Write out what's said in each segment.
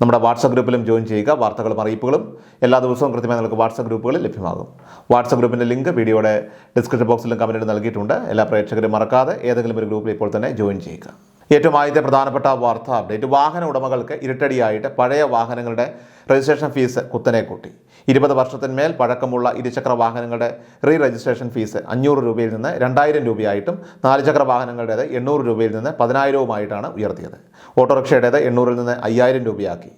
നമ്മുടെ WhatsApp ഗ്രൂപ്പിലും join ചെയ്യുക വാർത്തകളും അറിയിപ്പുകളും എല്ലാ ദിവസവും കൃത്യമായി നിങ്ങൾക്ക് വാട്സപ്പ് ഗ്രൂപ്പുകളിൽ ലഭ്യമാകും. വാട്സപ്പ് ഗ്രൂപ്പിന്റെ ലിങ്ക് വീഡിയോയുടെ ഡിസ്ക്രിപ്ഷൻ ബോക്സിലും കമന്റിൽ നൽകിയിട്ടുണ്ട്. എല്ലാ പ്രേക്ഷകരും മറക്കാതെ ഏതെങ്കിലും ഒരു ഗ്രൂപ്പിൽ ഇപ്പോൾ തന്നെ ജോയിൻ ചെയ്യുക. ഏറ്റവും ആദ്യത്തെ പ്രധാനപ്പെട്ട വാർത്താ അപ്ഡേറ്റ് വാഹന ഉടമകൾക്ക് ഇരട്ടടിയായിട്ട് പഴയ വാഹനങ്ങളുടെ രജിസ്ട്രേഷൻ ഫീസ് കുത്തനെ കൂട്ടി. ഇരുപത് വർഷത്തിന്മേൽ പഴക്കമുള്ള ഇരുചക്ര വാഹനങ്ങളുടെ റീ രജിസ്ട്രേഷൻ ഫീസ് അഞ്ഞൂറ് രൂപയിൽ നിന്ന് രണ്ടായിരം രൂപയായിട്ടും നാലുചക്ര വാഹനങ്ങളുടേത് എണ്ണൂറ് രൂപയിൽ നിന്ന് പതിനായിരവുമായിട്ടാണ് ഉയർത്തിയത്. ഓട്ടോറിക്ഷയുടേത് എണ്ണൂറിൽ നിന്ന് അയ്യായിരം രൂപയാക്കി.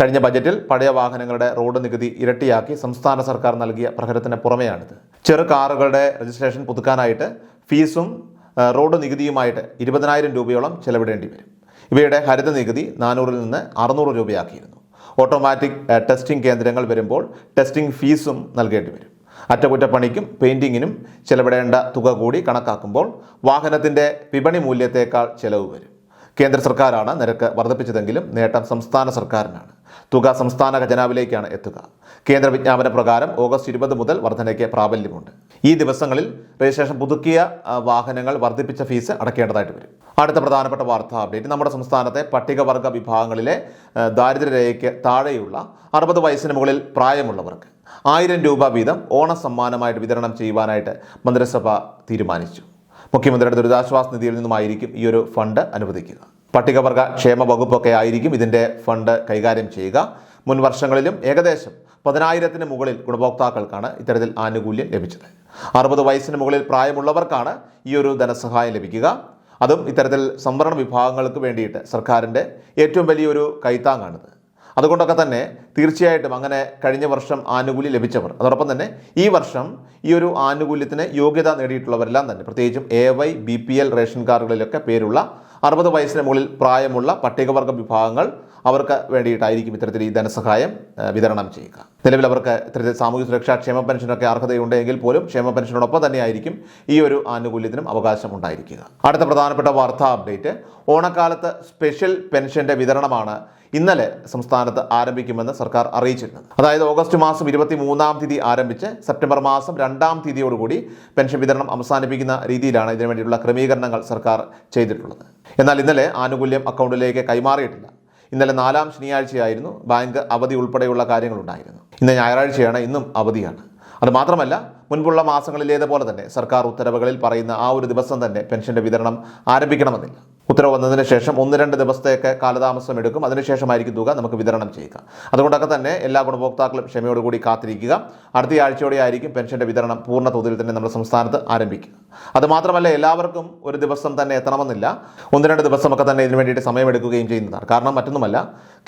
കഴിഞ്ഞ ബജറ്റിൽ പഴയ വാഹനങ്ങളുടെ റോഡ് നികുതി ഇരട്ടിയാക്കി സംസ്ഥാന സർക്കാർ നൽകിയ പ്രഹരത്തിന് പുറമെയാണിത്. ചെറു കാറുകളുടെ രജിസ്ട്രേഷൻ പുതുക്കാനായിട്ട് ഫീസും റോഡ് നികുതിയുമായിട്ട് ഇരുപതിനായിരം രൂപയോളം ചെലവിടേണ്ടി വരും. ഇവയുടെ ഹരിത നികുതി നാനൂറിൽ നിന്ന് അറുന്നൂറ് രൂപയാക്കിയിരുന്നു. ഓട്ടോമാറ്റിക് ടെസ്റ്റിംഗ് കേന്ദ്രങ്ങൾ വരുമ്പോൾ ടെസ്റ്റിംഗ് ഫീസും നൽകേണ്ടി വരും. അറ്റകുറ്റപ്പണിക്കും പെയിന്റിങ്ങിനും ചെലവിടേണ്ട തുക കൂടി കണക്കാക്കുമ്പോൾ വാഹനത്തിന്റെ വിപണി മൂല്യത്തേക്കാൾ ചെലവ് വരും. കേന്ദ്ര സർക്കാരാണ് നിരക്ക് വർദ്ധിപ്പിച്ചതെങ്കിലും നേട്ടം സംസ്ഥാന സർക്കാരിനാണ്. തുക സംസ്ഥാന ഖജനാവിലേക്കാണ് എത്തുക. കേന്ദ്ര വിജ്ഞാപന പ്രകാരം ഓഗസ്റ്റ് ഇരുപത് മുതൽ വർധനയ്ക്ക് പ്രാബല്യമുണ്ട്. ഈ ദിവസങ്ങളിൽ രജിസ്ട്രേഷൻ പുതുക്കിയ വാഹനങ്ങൾ വർദ്ധിപ്പിച്ച ഫീസ് അടയ്ക്കേണ്ടതായിട്ട് വരും. അടുത്ത പ്രധാനപ്പെട്ട വാർത്താ അപ്ഡേറ്റ്. നമ്മുടെ സംസ്ഥാനത്തെ പട്ടികവർഗ വിഭാഗങ്ങളിലെ ദാരിദ്ര്യരേഖയ്ക്ക് താഴെയുള്ള അറുപത് വയസ്സിന് മുകളിൽ പ്രായമുള്ളവർക്ക് ആയിരം രൂപ വീതം ഓണ ഓണസമ്മാനമായിട്ട് വിതരണം ചെയ്യുവാനായിട്ട് മന്ത്രിസഭ തീരുമാനിച്ചു. മുഖ്യമന്ത്രിയുടെ ദുരിതാശ്വാസ നിധിയിൽ നിന്നുമായിരിക്കും ഈ ഒരു ഫണ്ട് അനുവദിക്കുക. പട്ടികവർഗ ക്ഷേമ വകുപ്പൊക്കെ ആയിരിക്കും ഇതിന്റെ ഫണ്ട് കൈകാര്യം ചെയ്യുക. മുൻ വർഷങ്ങളിലും ഏകദേശം പതിനായിരത്തിന് മുകളിൽ ഗുണഭോക്താക്കൾക്കാണ് ഇത്തരത്തിൽ ആനുകൂല്യം ലഭിച്ചത്. അറുപത് വയസ്സിന് മുകളിൽ പ്രായമുള്ളവർക്കാണ് ഈ ഒരു ധനസഹായം ലഭിക്കുക. അതും ഇത്തരത്തിൽ സംവരണ വിഭാഗങ്ങൾക്ക് വേണ്ടിയിട്ട് സർക്കാരിന്റെ ഏറ്റവും വലിയൊരു കൈത്താങ്ങാണിത്. അതുകൊണ്ടൊക്കെ തന്നെ തീർച്ചയായിട്ടും അങ്ങനെ കഴിഞ്ഞ വർഷം ആനുകൂല്യം ലഭിച്ചവർ. അതോടൊപ്പം തന്നെ ഈ വർഷം ഈ ഒരു ആനുകൂല്യത്തിന് യോഗ്യത നേടിയിട്ടുള്ളവരെല്ലാം തന്നെ പ്രത്യേകിച്ചും A Y B P L ration കാർഡുകളിലൊക്കെ പേരുള്ള അറുപത് വയസ്സിന് മുകളിൽ പ്രായമുള്ള പട്ടികവർഗ വിഭാഗങ്ങൾ അവർക്ക് വേണ്ടിയിട്ടായിരിക്കും ഇത്തരത്തിൽ ഈ ധനസഹായം വിതരണം ചെയ്യുക. നിലവിൽ അവർക്ക് ഇത്തരത്തിൽ സാമൂഹ്യ സുരക്ഷാ ക്ഷേമ പെൻഷനൊക്കെ അർഹതയുണ്ടെങ്കിൽ പോലും ക്ഷേമ പെൻഷനോടൊപ്പം തന്നെയായിരിക്കും ഈ ഒരു ആനുകൂല്യത്തിനും അവകാശം ഉണ്ടായിരിക്കുക. അടുത്ത പ്രധാനപ്പെട്ട വാർത്താ അപ്ഡേറ്റ് ഓണക്കാലത്ത് സ്പെഷ്യൽ പെൻഷന്റെ വിതരണമാണ് ഇന്നലെ സംസ്ഥാനത്ത് ആരംഭിക്കുമെന്ന് സർക്കാർ അറിയിച്ചിരുന്നത്. അതായത് ഓഗസ്റ്റ് മാസം ഇരുപത്തി മൂന്നാം തീയതി ആരംഭിച്ച് സെപ്റ്റംബർ മാസം രണ്ടാം തീയതിയോടുകൂടി പെൻഷൻ വിതരണം അവസാനിപ്പിക്കുന്ന രീതിയിലാണ് ഇതിനു വേണ്ടിയിട്ടുള്ള ക്രമീകരണങ്ങൾ സർക്കാർ ചെയ്തിട്ടുള്ളത്. എന്നാൽ ഇന്നലെ ആനുകൂല്യം അക്കൗണ്ടിലേക്ക് കൈമാറിയിട്ടില്ല. ഇന്നലെ നാലാം ശനിയാഴ്ചയായിരുന്നു ബാങ്ക് അവധി ഉൾപ്പെടെയുള്ള കാര്യങ്ങളുണ്ടായിരുന്നു ഇന്ന് ഞായറാഴ്ചയാണ് ഇന്നും അവധിയാണ്. അത് മാത്രമല്ല മുൻപുള്ള മാസങ്ങളിലേതുപോലെ തന്നെ സർക്കാർ ഉത്തരവുകളിൽ പറയുന്ന ആ ഒരു ദിവസം തന്നെ പെൻഷന്റെ വിതരണം ആരംഭിക്കണമെന്നില്ല. ഉത്തരവ് വന്നതിന് ശേഷം ഒന്ന് രണ്ട് ദിവസത്തേക്ക് കാലതാമസം എടുക്കും. അതിനുശേഷമായിരിക്കും തുക നമുക്ക് വിതരണം ചെയ്യുക. അതുകൊണ്ടൊക്കെ തന്നെ എല്ലാ ഗുണഭോക്താക്കളും ക്ഷമയോടുകൂടി കാത്തിരിക്കുക. അടുത്ത ആഴ്ചയോടെ ആയിരിക്കും പെൻഷന്റെ വിതരണം പൂർണ തോതിൽ തന്നെ നമ്മുടെ സംസ്ഥാനത്ത് ആരംഭിക്കുക. അതുമാത്രമല്ല എല്ലാവർക്കും ഒരു ദിവസം തന്നെ എത്തണമെന്നില്ല. ഒന്ന് രണ്ട് ദിവസമൊക്കെ തന്നെ ഇതിനു വേണ്ടിയിട്ട് സമയമെടുക്കുകയും ചെയ്യുന്നതാണ്. കാരണം മറ്റൊന്നുമല്ല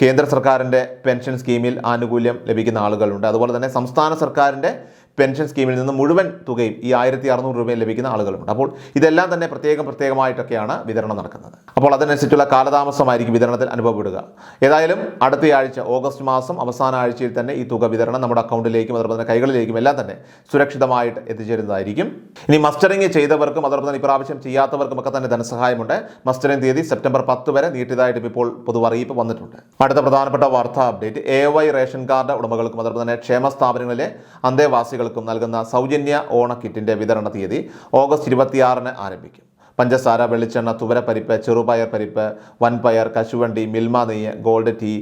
കേന്ദ്ര സർക്കാരിന്റെ പെൻഷൻ സ്കീമിൽ ആനുകൂല്യം ലഭിക്കുന്ന ആളുകളുണ്ട്. അതുപോലെ തന്നെ സംസ്ഥാന സർക്കാരിന്റെ പെൻഷൻ സ്കീമിൽ നിന്ന് മുഴുവൻ തുകയും ഈ ആയിരത്തി അറുന്നൂറ് രൂപയും ലഭിക്കുന്ന ആളുകളുണ്ട്. അപ്പോൾ ഇതെല്ലാം തന്നെ പ്രത്യേകം പ്രത്യേകമായിട്ടൊക്കെയാണ് വിതരണം നടക്കുന്നത്. അപ്പോൾ അതിനനുസരിച്ചുള്ള കാലതാമസമായിരിക്കും വിതരണത്തിൽ അനുഭവപ്പെടുക. ഏതായാലും അടുത്ത ആഴ്ച ഓഗസ്റ്റ് മാസം അവസാന ആഴ്ചയിൽ തന്നെ ഈ തുക വിതരണം നമ്മുടെ അക്കൗണ്ടിലേക്കും അതോടൊപ്പം തന്നെ കൈകളിലേക്കും എല്ലാം തന്നെ സുരക്ഷിതമായിട്ട് എത്തിച്ചേരുന്നതായിരിക്കും. ഇനി മസ്റ്ററിംഗ് ചെയ്തവർക്കും അതോടൊപ്പം തന്നെ ഇപ്രാവശ്യം ചെയ്യാത്തവർക്കും ഒക്കെ തന്നെ ധനസഹായമുണ്ട്. മസ്റ്ററിംഗ് തീയതി സെപ്റ്റംബർ പത്ത് വരെ നീട്ടിയതായിട്ടും ഇപ്പോൾ പൊതു അറിയിപ്പ് വന്നിട്ടുണ്ട്. അടുത്ത പ്രധാനപ്പെട്ട വാർത്താ update. A Y ration card ഉടമകൾക്കും അതോടൊപ്പം തന്നെ ക്ഷേമ സ്ഥാപനങ്ങളിലെ അന്തേവാസികൾക്കും നൽകുന്ന സൗജന്യ ഓണ കിറ്റിന്റെ വിതരണ തീയതി ഓഗസ്റ്റ് ഇരുപത്തിയാറിന് ആരംഭിക്കും. പഞ്ചസാര വെളിച്ചെണ്ണ തുവരപ്പരിപ്പ് ചെറുപയർ പരിപ്പ് വൻപയർ കശുവണ്ടി മിൽമ നെയ്യ് gold tea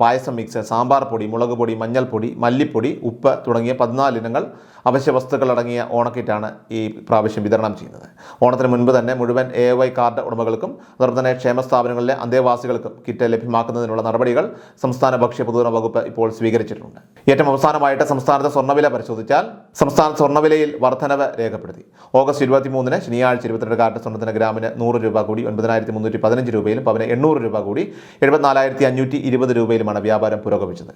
payasam mix sambar പൊടി മുളക് പൊടി മഞ്ഞൾപ്പൊടി മല്ലിപ്പൊടി ഉപ്പ് തുടങ്ങിയ പതിനാല് ഇനങ്ങൾ അവശ്യ വസ്തുക്കൾ അടങ്ങിയ ഓണക്കിറ്റാണ് ഈ പ്രാവശ്യം വിതരണം ചെയ്യുന്നത്. ഓണത്തിന് മുൻപ് തന്നെ മുഴുവൻ എ വൈ കാർഡ് ഉടമകൾക്കും അതോടൊപ്പം തന്നെ ക്ഷേമ സ്ഥാപനങ്ങളിലെ അന്തേവാസികൾക്കും കിറ്റ് ലഭ്യമാക്കുന്നതിനുള്ള നടപടികൾ സംസ്ഥാന ഭക്ഷ്യ പൊതുജന വകുപ്പ് ഇപ്പോൾ സ്വീകരിച്ചിട്ടുണ്ട്. ഏറ്റവും അവസാനമായിട്ട് സംസ്ഥാനത്തെ സ്വർണവില പരിശോധിച്ചാൽ സംസ്ഥാന സ്വർണവിലയിൽ വർധനവ് രേഖപ്പെടുത്തി. ഓഗസ്റ്റ് ഇരുപത്തി മൂന്നിന് ശനിയാഴ്ച ഇരുപത്തിരണ്ട് കാരറ്റ് സ്വർണത്തിന് ഗ്രാമിന് നൂറ് രൂപ കൂടി ഒൻപതിനായിരത്തി മുന്നൂറ്റി പതിനഞ്ച് രൂപയിലും പവന് എണ്ണൂറ് രൂപ കൂടി എഴുപത്തിനാലായിരത്തി അഞ്ഞൂറ്റി ഇരുപത് രൂപയിലുമാണ് വ്യാപാരം പുരോഗമിച്ചത്.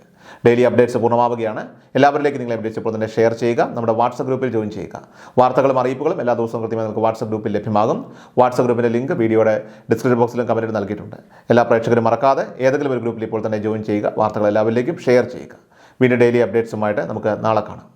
ഡെയിലി അപ്ഡേറ്റ്സ് പൂർണമാവുകയാണ്. എല്ലാവരിലേക്കും നിങ്ങൾ അപ്ഡേറ്റ്സ് ഇപ്പോൾ തന്നെ ഷെയർ ചെയ്യുക. നമ്മുടെ വാട്സപ്പ് ഗ്രൂപ്പിൽ ജോയിൻ ചെയ്യുക. വാർത്തകളും അറിയിപ്പുകളും എല്ലാ ദിവസവും കൃത്യമായി നിങ്ങൾക്ക് വാട്സപ്പ് ഗ്രൂപ്പിൽ ലഭ്യമാകും. വാട്സപ്പ് ഗ്രൂപ്പിന്റെ ലിങ്ക് വീഡിയോയുടെ ഡിസ്ക്രിപ്ഷൻ ബോക്സിലും കമന്റ് നൽകിയിട്ടുണ്ട്. എല്ലാ പ്രേക്ഷകരും മറക്കാതെ ഏതെങ്കിലും ഒരു ഗ്രൂപ്പിൽ ഇപ്പോൾ തന്നെ ജോയിൻ ചെയ്യുക. വാർത്തകൾ എല്ലാവരിലേക്കും ഷെയർ ചെയ്യുക. വീണ്ടും ഡെയിലി അപ്ഡേറ്റ്സുമായിട്ട് നമുക്ക് നാളെ കാണാം.